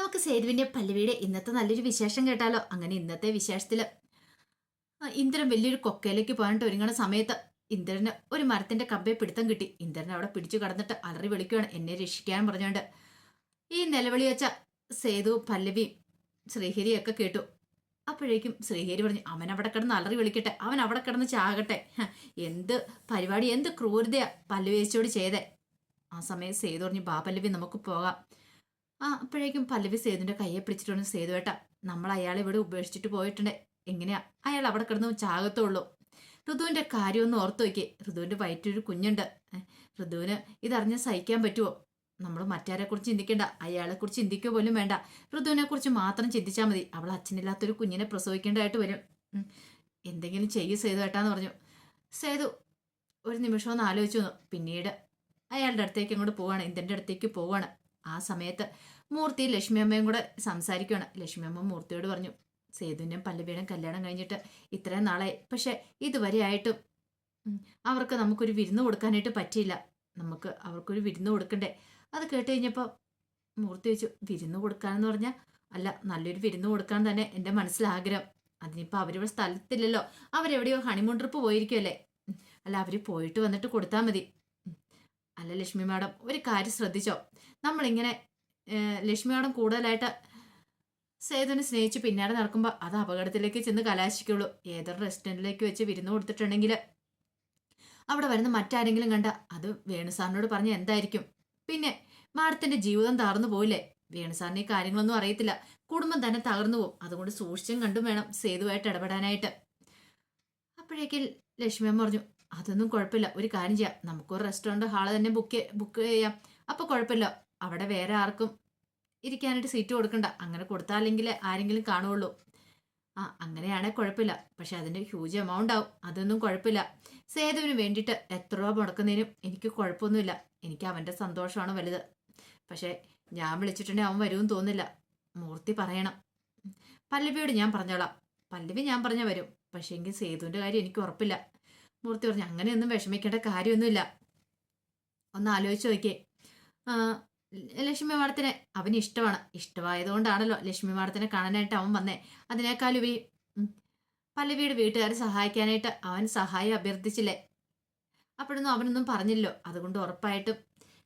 നമുക്ക് സേതുവിന്റെ പല്ലവിയുടെ ഇന്നത്തെ നല്ലൊരു വിശേഷം കേട്ടാലോ? അങ്ങനെ ഇന്നത്തെ വിശേഷത്തിൽ ഇന്ദ്രൻ വലിയൊരു കൊക്കയിലേക്ക് പോയിട്ട് ഒരുങ്ങണ സമയത്ത് ഇന്ദ്രന് ഒരു മരത്തിന്റെ കമ്പയെ പിടുത്തം കിട്ടി. ഇന്ദ്രൻ അവിടെ പിടിച്ചു കടന്നിട്ട് അലറി വിളിക്കുകയാണ് എന്നെ രക്ഷിക്കാൻ പറഞ്ഞുകൊണ്ട് ഈ നിലവിളി വെച്ച സേതു പല്ലവിയും ശ്രീഹരിയൊക്കെ കേട്ടു. അപ്പോഴേക്കും ശ്രീഹരി പറഞ്ഞു അവൻ അവിടെ കിടന്ന് അലറി വിളിക്കട്ടെ. അവൻ അവിടെ കിടന്ന് ചാകട്ടെ. എന്ത് പരിപാടി എന്ത് ക്രൂരതയാ പല്ലവിയേച്ചോട് ചെയ്തേ. ആ സമയം സേതു പറഞ്ഞു ബാ പല്ലവി നമുക്ക് പോകാം. ആ അപ്പോഴേക്കും പല്ലവി സേതുവിന്റെ കയ്യെ പിടിച്ചിട്ടുണ്ട് സേതു ഏട്ടാ നമ്മൾ അയാളെ ഇവിടെ ഉപേക്ഷിച്ചിട്ട് പോയിട്ടുണ്ട്. എങ്ങനെയാ? അയാൾ അവിടെ കിടന്ന് ചാകത്തുള്ളൂ കാര്യം ഒന്ന് ഓർത്തു നോക്കി ഋതുവിന്റെ വയറ്റൊരു കുഞ്ഞുണ്ട്. ഋതുവിന് ഇതറിഞ്ഞ് സഹിക്കാൻ പറ്റുമോ നമ്മൾ മറ്റാരെ കുറിച്ച് ചിന്തിക്കേണ്ട. അയാളെ കുറിച്ച് ചിന്തിക്കുക പോലും വേണ്ട. ഋതുവിനെ കുറിച്ച് മാത്രം ചിന്തിച്ചാൽ മതി. അവൾ അച്ഛനില്ലാത്തൊരു കുഞ്ഞിനെ പ്രസവിക്കേണ്ടതായിട്ട് വരും. എന്തെങ്കിലും ചെയ്യു സേതു ഏട്ടാന്ന് പറഞ്ഞു. സേതു ഒരു നിമിഷം ഒന്ന് ആലോചിച്ചു പിന്നീട് അയാളുടെ അടുത്തേക്ക് അങ്ങോട്ട് പോവാണ്. എന്തിന്റെ അടുത്തേക്ക് പോവാണ്. ആ സമയത്ത് മൂർത്തി ലക്ഷ്മി അമ്മയും കൂടെ സംസാരിക്കുകയാണ് ലക്ഷ്മി അമ്മ മൂർത്തിയോട് പറഞ്ഞു സേതുവിന്റെയും പല്ലവിയുടെയും കല്യാണം കഴിഞ്ഞിട്ട് ഇത്രയും നാളായി. പക്ഷെ ഇതുവരെ ആയിട്ടും ഉം, അവർക്ക് നമുക്കൊരു വിരുന്ന് കൊടുക്കാനായിട്ട് പറ്റിയില്ല. നമുക്ക് അവർക്കൊരു വിരുന്ന് കൊടുക്കണ്ടേ? അത് കേട്ട് കഴിഞ്ഞപ്പോൾ മൂർത്തി വെച്ചു വിരുന്ന് കൊടുക്കാനെന്ന് പറഞ്ഞാൽ അല്ല നല്ലൊരു വിരുന്ന് കൊടുക്കാൻ തന്നെ എന്റെ മനസ്സിലാഗ്രഹം. അതിനിപ്പോൾ അവരിവിടെ സ്ഥലത്തില്ലല്ലോ. അവരെവിടെയോ ഹണിമൂൺ ട്രിപ്പ് പോയിരിക്കുമല്ലേ അല്ല അവർ പോയിട്ട് വന്നിട്ട് കൊടുത്താൽ മതി. അല്ല ലക്ഷ്മി മാഡം ഒരു കാര്യം ശ്രദ്ധിച്ചോ? നമ്മളിങ്ങനെ ലക്ഷ്മിയോടും കൂടുതലായിട്ട് സേതുവിനെ സ്നേഹിച്ച് പിന്നാലെ നടക്കുമ്പോൾ അത് അപകടത്തിലേക്ക് ചെന്ന് കലാശിക്കുള്ളൂ. ഏതൊരു റെസ്റ്റോറന്റിലേക്ക് വെച്ച് വിരുന്ന് കൊടുത്തിട്ടുണ്ടെങ്കിൽ അവിടെ വരുന്ന മറ്റാരെങ്കിലും കണ്ട അത് വേണു സാറിനോട് പറഞ്ഞ എന്തായിരിക്കും? പിന്നെ മാഡത്തിന്റെ ജീവിതം തകർന്നു പോയില്ലേ? വേണു സാറിന് ഈ കാര്യങ്ങളൊന്നും അറിയത്തില്ല. കുടുംബം തന്നെ തകർന്നു പോകും അതുകൊണ്ട് സൂക്ഷിച്ചും കണ്ടും വേണം സേതുവായിട്ട് ഇടപെടാനായിട്ട്. അപ്പോഴേക്കിൽ ലക്ഷ്മി അമ്മ പറഞ്ഞു അതൊന്നും കുഴപ്പമില്ല. ഒരു കാര്യം ചെയ്യാം. നമുക്കൊരു റെസ്റ്റോറന്റ് ഹാൾ തന്നെ ബുക്ക് ബുക്ക് ചെയ്യാം. അപ്പോൾ കുഴപ്പമില്ല. അവിടെ വേറെ ആർക്കും ഇരിക്കാനായിട്ട് സീറ്റ് കൊടുക്കണ്ട. അങ്ങനെ കൊടുത്താലെങ്കിൽ ആരെങ്കിലും കാണുള്ളൂ. ആ അങ്ങനെയാണെങ്കിൽ കുഴപ്പമില്ല. പക്ഷെ അതിന്റെ ഹ്യൂജ് എമൗണ്ട് ആവും. അതൊന്നും കുഴപ്പമില്ല. സേതുവിന് വേണ്ടിയിട്ട് എത്ര രൂപ മുടക്കുന്നതിനും എനിക്ക് കുഴപ്പമൊന്നുമില്ല. എനിക്ക് അവന്റെ സന്തോഷമാണ് വലുത്. പക്ഷേ ഞാൻ വിളിച്ചിട്ടുണ്ടെങ്കിൽ അവൻ വരുമെന്ന് തോന്നില്ല മൂർത്തി പറയണം. പല്ലവിയോട് ഞാൻ പറഞ്ഞോളാം. പല്ലവി ഞാൻ പറഞ്ഞാൽ വരും. പക്ഷേ എങ്കിൽ സേതുവിന്റെ കാര്യം എനിക്ക് ഉറപ്പില്ല. മൂർത്തി പറഞ്ഞു അങ്ങനെയൊന്നും വിഷമിക്കേണ്ട കാര്യമൊന്നുമില്ല. ഒന്ന് ആലോചിച്ച് നോക്കിയേ. ലക്ഷ്മി മാഡത്തിനെ അവന് ഇഷ്ടമാണ്. ഇഷ്ടമായതുകൊണ്ടാണല്ലോ ലക്ഷ്മി മാഡത്തിനെ കാണാനായിട്ട് അവൻ വന്നേ. അതിനേക്കാളുപരി പല്ലവിയുടെ വീട്ടുകാരെ സഹായിക്കാനായിട്ട് അവൻ സഹായം അഭ്യർത്ഥിച്ചില്ലേ? അപ്പോഴൊന്നും അവനൊന്നും പറഞ്ഞില്ലോ അതുകൊണ്ട് ഉറപ്പായിട്ടും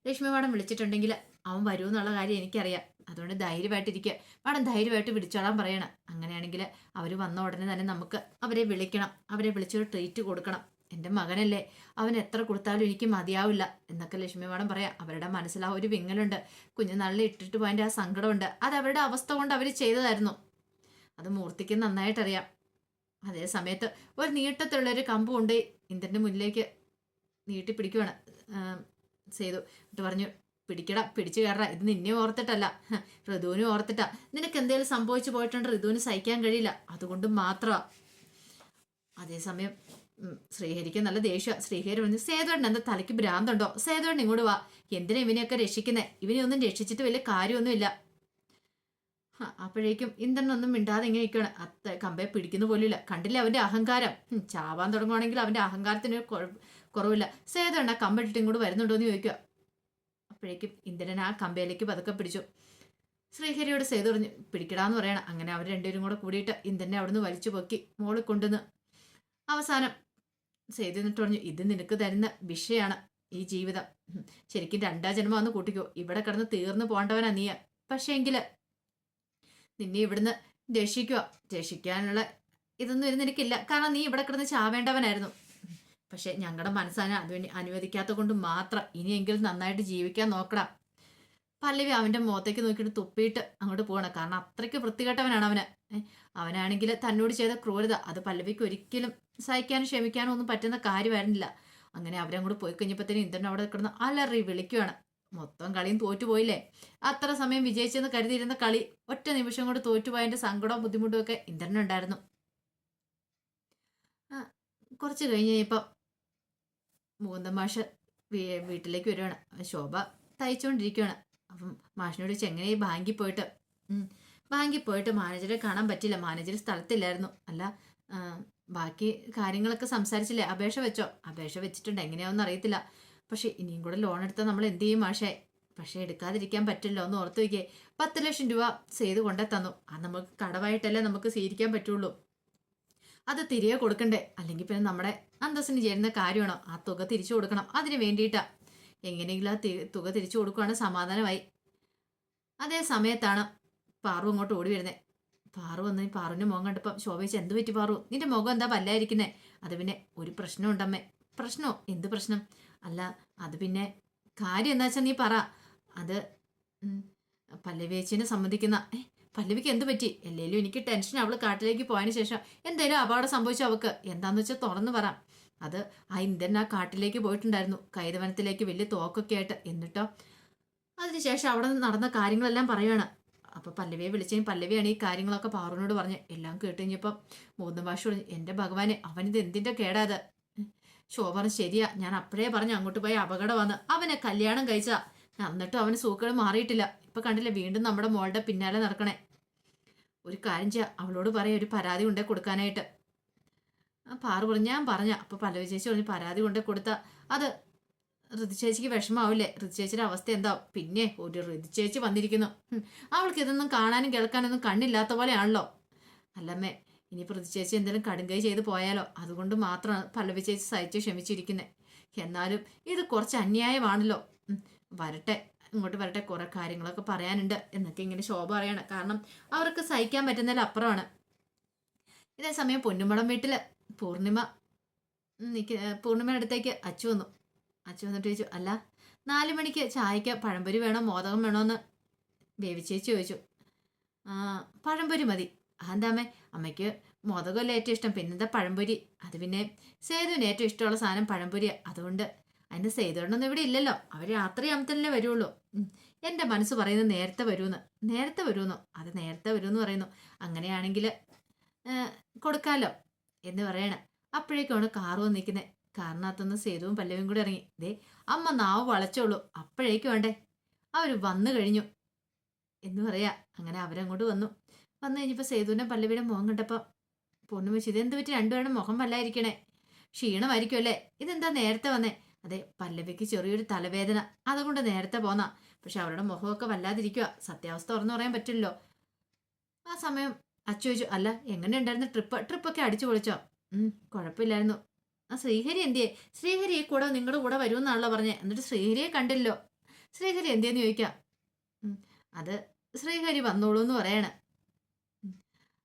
ലക്ഷ്മി മാഡം വിളിച്ചിട്ടുണ്ടെങ്കിൽ അവൻ വരൂ എന്നുള്ള കാര്യം എനിക്കറിയാം. അതുകൊണ്ട് ധൈര്യമായിട്ടിരിക്കുക മാഡം ധൈര്യമായിട്ട് വിളിച്ചോളാൻ പറയണം. അങ്ങനെയാണെങ്കിൽ അവർ വന്ന ഉടനെ തന്നെ നമുക്ക് അവരെ വിളിക്കണം. അവരെ വിളിച്ചൊരു ട്രീറ്റ് കൊടുക്കണം. എന്റെ മകനല്ലേ അവൻ എത്ര കൊടുത്താലും എനിക്ക് മതിയാവില്ല എന്നൊക്കെ ലക്ഷ്മി മാഡം പറയാം. അവരുടെ മനസ്സിൽ ആ ഒരു വിങ്ങലുണ്ട്. കുഞ്ഞുനാളിൽ ഇട്ടിട്ട് പോയതിന്റെ ആ സങ്കടമുണ്ട്. അത് അവരുടെ അവസ്ഥ കൊണ്ട് അവർ ചെയ്തതായിരുന്നു. അത് മൂർത്തിക്ക് നന്നായിട്ടറിയാം. അതേ സമയത്ത് ഒരു നീട്ടത്തിലുള്ളൊരു കമ്പ് കൊണ്ട് ഇന്ദ്രന്റെ മുന്നിലേക്ക് നീട്ടി പിടിക്കുവാണ്. ചെയ്തു എന്നിട്ട് പറഞ്ഞു പിടിക്കട പിടിച്ചു കയറ ഇത് നിന്നെ ഓർത്തിട്ടല്ല. ഋതുവിനും ഓർത്തിട്ടാ. നിനക്ക് എന്തെങ്കിലും സംഭവിച്ചു പോയിട്ടുണ്ട് ഋതുവിന് സഹിക്കാൻ കഴിയില്ല. അതുകൊണ്ട് മാത്രമാണ് അതേസമയം ശ്രീഹരിക്ക് നല്ല ദേഷ്യം. ശ്രീഹരി പറഞ്ഞു സേതുവേട്ടൻ എന്താ തലയ്ക്ക് ഭ്രാന്തുണ്ടോ? സേതുവേട്ടൻ ഇങ്ങോട്ട് വാ. എന്തിനാ ഇവനെയൊക്കെ രക്ഷിക്കുന്നേ? ഇവനെ ഒന്നും രക്ഷിച്ചിട്ട് വലിയ കാര്യമൊന്നുമില്ല. അപ്പോഴേക്കും ഇന്ദ്രനൊന്നും മിണ്ടാതെ ഇങ്ങനെ നിൽക്കുകയാണ് അത്ത കമ്പയെ പിടിക്കുന്ന പോലുമില്ല. കണ്ടില്ല അവന്റെ അഹങ്കാരം? ചാവാൻ തുടങ്ങുവാണെങ്കിൽ അവന്റെ അഹങ്കാരത്തിന് കുറവില്ല. സേതുവേണ്ട കമ്പിട്ടിട്ട് ഇങ്ങോട്ട് വരുന്നുണ്ടോ എന്ന് ചോദിക്കുക അപ്പോഴേക്കും ഇന്ദ്രൻ ആ കമ്പയിലേക്ക് പതുക്കെ പിടിച്ചു. ശ്രീഹരിയോട് സേതു പറഞ്ഞു പിടിക്കടാന്ന് പറയണം. അങ്ങനെ അവർ രണ്ടുപേരും കൂടെ കൂടിയിട്ട് ഇന്ദ്രനെ അവിടുന്ന് വലിച്ചു പൊക്കി മോളിൽ കൊണ്ടുവന്ന്. അവസാനം സേതു എന്നിട്ട് പറഞ്ഞു ഇത് നിനക്ക് തരുന്ന വിഷയാണ് ഈ ജീവിതം. ശരിക്കും രണ്ടാ ജന്മം വന്ന് കൂട്ടിക്കോ. ഇവിടെ കിടന്ന് തീർന്നു പോകേണ്ടവനാ നീയ പക്ഷേ എങ്കിൽ നിന്നെ ഇവിടുന്ന് രക്ഷിക്കുക രക്ഷിക്കാനുള്ള ഇതൊന്നും ഇരുന്ന് എനിക്കില്ല കാരണം നീ ഇവിടെ കിടന്ന് ചാവേണ്ടവനായിരുന്നു. പക്ഷെ ഞങ്ങളുടെ മനസ്സാണ് അതുവേണ്ടി അനുവദിക്കാത്ത കൊണ്ട് മാത്രം ഇനിയെങ്കിലും നന്നായിട്ട് ജീവിക്കാൻ നോക്കണം പല്ലവി അവന്റെ മുഖത്തേക്ക് നോക്കിയിട്ട് തുപ്പിയിട്ട് അങ്ങോട്ട് പോകണം കാരണം അത്രയ്ക്ക് വൃത്തികെട്ടവനാണ് അവന്. അവനാണെങ്കിൽ തന്നോട് ചെയ്ത ക്രൂരത. അത് പല്ലവിക്ക് ഒരിക്കലും സഹിക്കാനും ക്ഷമിക്കാനും ഒന്നും പറ്റുന്ന കാര്യമായിരുന്നില്ല. അങ്ങനെ അവരങ്ങോട്ട് പോയി കഴിഞ്ഞപ്പോഴത്തേനും ഇന്ദ്രൻ അവിടെ കിടന്ന് അലറി വിളിക്കുകയാണ് മൊത്തം കളിയും തോറ്റുപോയില്ലേ? അത്ര സമയം വിജയിച്ചെന്ന് കരുതിയിരുന്ന കളി ഒറ്റ നിമിഷം കൊണ്ട് തോറ്റുപോയതിന്റെ സങ്കടവും ബുദ്ധിമുട്ടും ഒക്കെ ഇന്ദ്രനുണ്ടായിരുന്നു കുറച്ച് കഴിഞ്ഞ് കഴിഞ്ഞപ്പോൾ മുകുന്ദൻ മാഷ് വീട്ടിലേക്ക് വരുവാണ്. ശോഭ തയ്ച്ചുകൊണ്ടിരിക്കുകയാണ് അപ്പം മാഷിനോട് ചെങ്ങനെ ബാങ്കിൽ പോയിട്ട്? ബാങ്കിൽ പോയിട്ട് മാനേജറെ കാണാൻ പറ്റില്ല മാനേജർ സ്ഥലത്തില്ലായിരുന്നു. അല്ല ബാക്കി കാര്യങ്ങളൊക്കെ സംസാരിച്ചില്ലേ? അപേക്ഷ വെച്ചോ? അപേക്ഷ വെച്ചിട്ടുണ്ട്. എങ്ങനെയാവെന്ന് അറിയത്തില്ല. പക്ഷെ ഇനിയും കൂടെ ലോൺ എടുത്താൽ നമ്മൾ എന്ത് ചെയ്യും മാഷേ? പക്ഷെ എടുക്കാതിരിക്കാൻ പറ്റില്ല ഒന്ന് ഓർത്ത് വയ്ക്കേ പത്ത് ലക്ഷം രൂപ ചെയ്ത് കൊണ്ടേ തന്നു. അത് നമുക്ക് കടവായിട്ടല്ലേ നമുക്ക് സ്വീകരിക്കാൻ പറ്റുള്ളൂ. അത് തിരികെ കൊടുക്കണ്ടേ? അല്ലെങ്കിൽ പിന്നെ നമ്മുടെ അന്തസ്സിന് ചേരുന്ന കാര്യമാണോ? ആ തുക തിരിച്ചു കൊടുക്കണം. അതിന് വേണ്ടിയിട്ടാ. എങ്ങനെയെങ്കിലും ആ തുക തിരിച്ചു കൊടുക്കുകയാണ് സമാധാനമായി. അതേ സമയത്താണ് പാറു അങ്ങോട്ട് ഓടി വരുന്നത് പാറു വന്ന് പാറുവിന്റെ മുഖം കണ്ടപ്പം ശോഭിച്ച് എന്ത് പറ്റി പാറു? നിന്റെ മുഖം എന്താ പല്ലായിരിക്കുന്നേ? അത് പിന്നെ ഒരു പ്രശ്നം? ഉണ്ടമ്മേ പ്രശ്നമോ എന്ത് പ്രശ്നം? അല്ല അത് പിന്നെ കാര്യം എന്താ വെച്ചാൽ നീ പറ. അത് പല്ലവിയേച്ചിനെ സംബന്ധിക്കുന്ന പല്ലവിക്ക് എന്ത് പറ്റി? അല്ലേലും എനിക്ക് ടെൻഷൻ അവൾ കാട്ടിലേക്ക് പോയതിന് ശേഷം എന്തേലും അപകടം സംഭവിച്ചു അവൾക്ക് എന്താന്ന് വെച്ചാൽ തുറന്നു പറ. അത് ആ ഇന്ദ്രൻ ആ കാട്ടിലേക്ക് പോയിട്ടുണ്ടായിരുന്നു കൈതവനത്തിലേക്ക് വലിയ തോക്കൊക്കെ ആയിട്ട്. എന്നിട്ടോ? അതിനുശേഷം അവിടെ നടന്ന കാര്യങ്ങളെല്ലാം പറയുകയാണ് അപ്പൊ പല്ലവിയെ വിളിച്ചതിന് പല്ലവിയാണ് ഈ കാര്യങ്ങളൊക്കെ പാറുവിനോട് പറഞ്ഞ്. എല്ലാം കേട്ട് കഴിഞ്ഞപ്പം മൂന്ന് ഭാഷ പറഞ്ഞു എന്റെ ഭഗവാനെ അവനിത് എന്തിന്റെ കേടാത് ശോഭന ശരിയാ ഞാൻ അപ്പോഴേ പറഞ്ഞു അങ്ങോട്ട് പോയി അപകടം വന്ന് അവനെ കല്യാണം കഴിച്ചാ. എന്നിട്ടും അവന് സൂക്കേട് മാറിയിട്ടില്ല. ഇപ്പൊ കണ്ടില്ല വീണ്ടും നമ്മുടെ മോളുടെ പിന്നാലെ നടക്കണേ. ഒരു കാര്യം ചെയ്യാം. അവളോട് പറയാം ഒരു പരാതി കൊണ്ടേ കൊടുക്കാനായിട്ട്. പാറു പറഞ്ഞു ഞാൻ പറഞ്ഞ. അപ്പൊ പല്ലവി ചേച്ചി പറഞ്ഞു പരാതി കൊണ്ടേ കൊടുത്ത. അത് ഋതു ചേച്ചിക്ക് വിഷമാവില്ലേ? ഋതുചേച്ചിയുടെ അവസ്ഥ എന്താ? പിന്നെ ഒരു ഋതുചേച്ചി വന്നിരിക്കുന്നു. അവൾക്ക് ഇതൊന്നും കാണാനും കേൾക്കാനൊന്നും കണ്ണില്ലാത്ത പോലെയാണല്ലോ. അല്ലമ്മേ ഇനി പ്രതിചേച്ചി ചേച്ചി എന്തെങ്കിലും കടുങ്കൈ ചെയ്ത് പോയാലോ? അതുകൊണ്ട് മാത്രമാണ് പല്ലവി ചേച്ചി സഹിച്ച് ക്ഷമിച്ചിരിക്കുന്നത് എന്നാലും ഇത് കുറച്ച് അന്യായമാണല്ലോ. വരട്ടെ ഇങ്ങോട്ട് വരട്ടെ കുറെ കാര്യങ്ങളൊക്കെ പറയാനുണ്ട് എന്നൊക്കെ ഇങ്ങനെ ശോഭ പറയാണ്. കാരണം അവർക്ക് സഹിക്കാൻ പറ്റുന്നതിൽ അപ്പുറമാണ്. ഇതേ സമയം പൊന്നുമടം വീട്ടിൽ പൂർണിമ പൂർണിമയുടെ അടുത്തേക്ക് അച്ചു വന്നു. അച്ചു വന്നിട്ട് ചോദിച്ചു അല്ല നാല് മണിക്ക് ചായക്ക് പഴംപൊരി വേണോ? മോദകം വേണോ? എന്ന് വേവിച്ചേച്ചി ചോദിച്ചു പഴംപൊരി മതി. അതെന്താമേ അമ്മയ്ക്ക് മോദകമല്ലേ ഏറ്റവും ഇഷ്ടം? പിന്നെന്താ പഴംപൊരി? അത് പിന്നെ സേതുവിന് ഏറ്റവും ഇഷ്ടമുള്ള സാധനം പഴംപൊരിയാണ് അതുകൊണ്ട് അതിന്റെ സേതുവിനൊന്നും ഇവിടെ ഇല്ലല്ലോ. അവർ രാത്രിയാകുമ്പത്തല്ലേ വരുള്ളൂ. എന്റെ മനസ്സ് പറയുന്നത് നേരത്തെ വരുമെന്ന്. നേരത്തെ വരുമെന്നോ? അത് നേരത്തെ വരുമെന്ന് പറയുന്നു. അങ്ങനെയാണെങ്കിൽ കൊടുക്കാലോ? എന്ന് പറയണം. അപ്പോഴേക്കാണ് കാറ് വന്ന് കാറിനകത്തുനിന്ന് സേതുവും പല്ലവിയും കൂടെ ഇറങ്ങി. ദേ അമ്മ നാവ് വളച്ചോളൂ അപ്പോഴേക്കും വേണ്ടേ? അവർ വന്നു കഴിഞ്ഞു. എന്ന് പറയാ. അങ്ങനെ അവരങ്ങോട്ട് വന്നു. വന്നു കഴിഞ്ഞപ്പോൾ സേതുവിന്റെ പല്ലവിയുടെ മുഖം കണ്ടപ്പോൾ പൊണ്ണു വെച്ച് ഇതെന്ത് പറ്റി? രണ്ടുപേരുടെ മുഖം വല്ലായിരിക്കണേ. ക്ഷീണമായിരിക്കും അല്ലേ? ഇതെന്താ നേരത്തെ വന്നേ? അതെ പല്ലവിക്ക് ചെറിയൊരു തലവേദന. അതുകൊണ്ട് നേരത്തെ പോന്നാ. പക്ഷെ അവരുടെ മുഖമൊക്കെ വല്ലാതിരിക്കുക സത്യാവസ്ഥ തുറന്നു പറയാൻ പറ്റില്ലല്ലോ. ആ സമയം അച്ചു ചോദിച്ചു അല്ല എങ്ങനെ ഉണ്ടായിരുന്നു ട്രിപ്പ്? ട്രിപ്പൊക്കെ അടിച്ചു പൊളിച്ചോ? കുഴപ്പമില്ലായിരുന്നു. ആ ശ്രീഹരി എന്തിയെ? ശ്രീഹരി കൂടെ നിങ്ങളുടെ കൂടെ വരുമെന്നാണല്ലോ പറഞ്ഞേ. എന്നിട്ട് ശ്രീഹരിയെ കണ്ടില്ലോ. ശ്രീഹരി എന്തിയെന്ന് ചോദിക്കാം. അത് ശ്രീഹരി വന്നോളൂ എന്ന് പറയണ.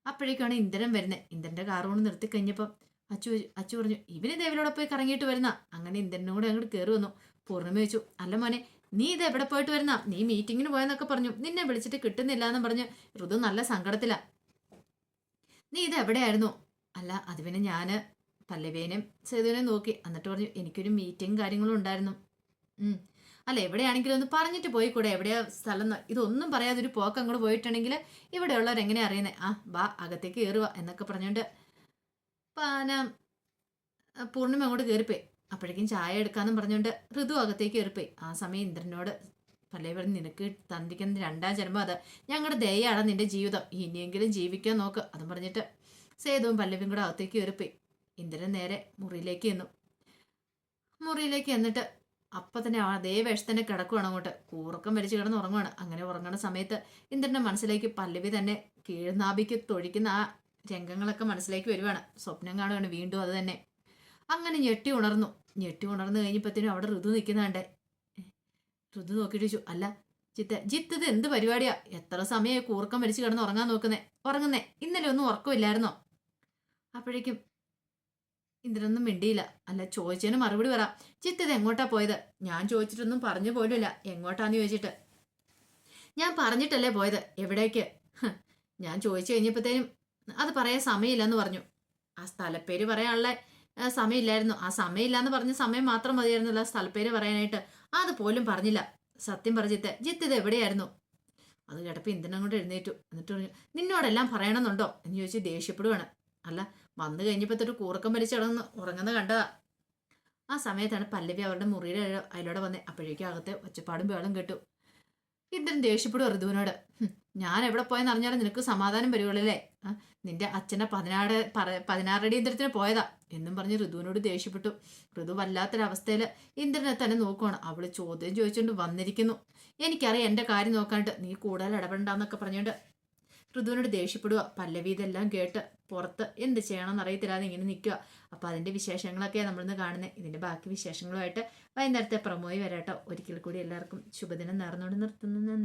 അപ്പോഴേക്കാണ് ഇന്ദ്രൻ വരുന്നത്. ഇന്ദ്രന്റെ കാർ കൊണ്ട് നിർത്തി കഴിഞ്ഞപ്പം അച്ചു അച്ചു പറഞ്ഞു ഇവന് ദേവിലൂടെ പോയി കറങ്ങിയിട്ട് വരുന്ന. അങ്ങനെ ഇന്ദ്രനും കൂടെ അങ്ങോട്ട് കയറി വന്നു. പൂർണിമ ചോദിച്ചു അല്ല മോനെ നീ ഇത് എവിടെ പോയിട്ട് വരുന്ന? നീ മീറ്റിങ്ങിന് പോയെന്നൊക്കെ പറഞ്ഞു. നിന്നെ വിളിച്ചിട്ട് കിട്ടുന്നില്ല എന്ന് പറഞ്ഞ് ഋതു നല്ല സങ്കടത്തില. നീ ഇത് എവിടെയായിരുന്നു? അല്ല അത് പിന്നെ ഞാൻ പല്ലവേനെയും സേതുവിനെയും നോക്കി. എന്നിട്ട് പറഞ്ഞു എനിക്കൊരു മീറ്റിംഗ് കാര്യങ്ങളും ഉണ്ടായിരുന്നു. അല്ല എവിടെയാണെങ്കിലും ഒന്ന് പറഞ്ഞിട്ട് പോയി കൂടെ എവിടെയാ സ്ഥലം ഇതൊന്നും പറയാതെ ഒരു പോക്ക് അങ്ങോട്ട് പോയിട്ടുണ്ടെങ്കിൽ ഇവിടെയുള്ളവർ എങ്ങനെ അറിയുന്നത് ആ ബാ അകത്തേക്ക് കയറുക എന്നൊക്കെ പറഞ്ഞുകൊണ്ട് പാന പൂർണിമ അങ്ങോട്ട് കയറിപ്പോയി അപ്പോഴേക്കും ചായ എടുക്കാന്നും പറഞ്ഞുകൊണ്ട് ഋതു അകത്തേക്ക് കയറിപ്പോയി ആ സമയം ഇന്ദ്രനോട് പല്ലേ പറഞ്ഞ് നിനക്ക് തന്നിരിക്കുന്ന രണ്ടാം ജന്മം അത്. ഞങ്ങളുടെ ദയാണ് നിന്റെ ജീവിതം. ഇനിയെങ്കിലും ജീവിക്കാൻ നോക്ക്. അതും പറഞ്ഞിട്ട് സേതുവും പല്ലവിയും കൂടെ അകത്തേക്ക് കയറിപ്പോയി ഇന്ദ്രൻ നേരെ മുറിയിലേക്ക് ചെന്നു. മുറിയിലേക്ക് എന്നിട്ട് അപ്പം തന്നെ അതേ വേഷം തന്നെ കിടക്കുവാണ് അങ്ങോട്ട്. കൂറക്കം വലിച്ചു കിടന്ന് ഉറങ്ങുവാണ് അങ്ങനെ ഉറങ്ങുന്ന സമയത്ത് ഇന്ദ്രന്റെ മനസ്സിലേക്ക് പല്ലവി തന്നെ കീഴ്നാഭിക്ക് തൊഴിക്കുന്ന ആ രംഗങ്ങളൊക്കെ മനസ്സിലേക്ക് വരുവാണ്. സ്വപ്നം കാണുകയാണ് വീണ്ടും അത് തന്നെ. അങ്ങനെ ഞെട്ടി ഉണർന്നു. ഞെട്ടി ഉണർന്നു കഴിഞ്ഞപ്പോഴത്തേനും അവിടെ ഋതു നിൽക്കുന്നുണ്ടേ. ഋതു നോക്കിയിട്ട് ചോദിച്ചു അല്ല ചിത്ത ജിത്ത് ഇത് എന്ത് പരിപാടിയാ? എത്ര സമയമായി കൂർക്കം വലിച്ചു കിടന്ന് ഉറങ്ങാൻ നോക്കുന്നേ? ഉറങ്ങുന്നേ? ഇന്നലെ ഒന്നും ഉറക്കമില്ലായിരുന്നോ? അപ്പോഴേക്കും ഇന്ദ്രനൊന്നും മിണ്ടിയില്ല. അല്ല ചോദിച്ചതിന് മറുപടി പറ. ചിത്ത് ഇത് എങ്ങോട്ടാ പോയത്? ഞാൻ ചോദിച്ചിട്ടൊന്നും പറഞ്ഞു പോലുമില്ല. എങ്ങോട്ടാന്ന് ചോദിച്ചിട്ട്? ഞാൻ പറഞ്ഞിട്ടല്ലേ പോയത്? എവിടേക്ക്? ഞാൻ ചോദിച്ചു കഴിഞ്ഞപ്പോഴത്തേനും അത് പറയാൻ സമയമില്ലെന്ന് പറഞ്ഞു. ആ സ്ഥലപ്പേര് പറയാനുള്ള സമയമില്ലായിരുന്നു. ആ സമയമില്ലാന്ന് പറഞ്ഞ സമയം മാത്രം മതിയായിരുന്നല്ലോ സ്ഥലപ്പേര് പറയാനായിട്ട്. അത് പോലും പറഞ്ഞില്ല. സത്യം പറഞ്ഞിത്ത് ജിത്ത് ഇത് എവിടെയായിരുന്നു? അത് കിടപ്പ് ഇന്ദ്രൻ കൊണ്ട് എഴുന്നേറ്റു. എന്നിട്ട് പറഞ്ഞു നിന്നോടെല്ലാം പറയണമെന്നുണ്ടോ? എന്ന് ചോദിച്ച് ദേഷ്യപ്പെടുവാണ്. അല്ല വന്നു കഴിഞ്ഞപ്പോഴത്തെ കൂറക്കം വലിച്ച് ഉറങ്ങുന്ന കണ്ടതാ. ആ സമയത്താണ് പല്ലവി അവരുടെ മുറിയുടെ അതിലൂടെ വന്നേ. അപ്പോഴേക്കും അകത്തെ ഒച്ചപ്പാടും ബേളും കേട്ടു. ഇന്ദ്രൻ ദേഷ്യപ്പെടും ഋതുവിനോട് ഞാൻ എവിടെ പോയെന്ന് അറിഞ്ഞാലും നിനക്ക് സമാധാനം വരുവുള്ളല്ലേ? നിന്റെ അച്ഛനെ പതിനാറ് പതിനാറടി ഇന്ദ്രത്തിന് പോയതാ. എന്നും പറഞ്ഞ് ഋതുവിനോട് ദേഷ്യപ്പെട്ടു. ഋതു വല്ലാത്തൊരവസ്ഥയിൽ ഇന്ദ്രനെ തന്നെ നോക്കുവാണ്. അവൾ ചോദ്യം ചോദിച്ചുകൊണ്ട് വന്നിരിക്കുന്നു. എനിക്കറിയാം എന്റെ കാര്യം നോക്കാണ്ട് നീ കൂടുതൽ ഇടപെടണ്ടെന്നൊക്കെ പറഞ്ഞുകൊണ്ട് ഋതുവിനോട് ദേഷ്യപ്പെടുക പല്ലവി ഇതെല്ലാം കേട്ട് പുറത്ത് എന്ത് ചെയ്യണമെന്ന് അറിയത്തില്ലാതെ ഇങ്ങനെ നിൽക്കുക. അപ്പോൾ അതിന്റെ വിശേഷങ്ങളൊക്കെ നമ്മളിന്ന് കാണുന്നത്. ഇതിന്റെ ബാക്കി വിശേഷങ്ങളുമായിട്ട് വൈകുന്നേരത്തെ പ്രമോയി വരാട്ടോ. ഒരിക്കൽ കൂടി എല്ലാവർക്കും ശുഭദിനം നേർന്നുകൊണ്ട് നിർത്തുന്നു.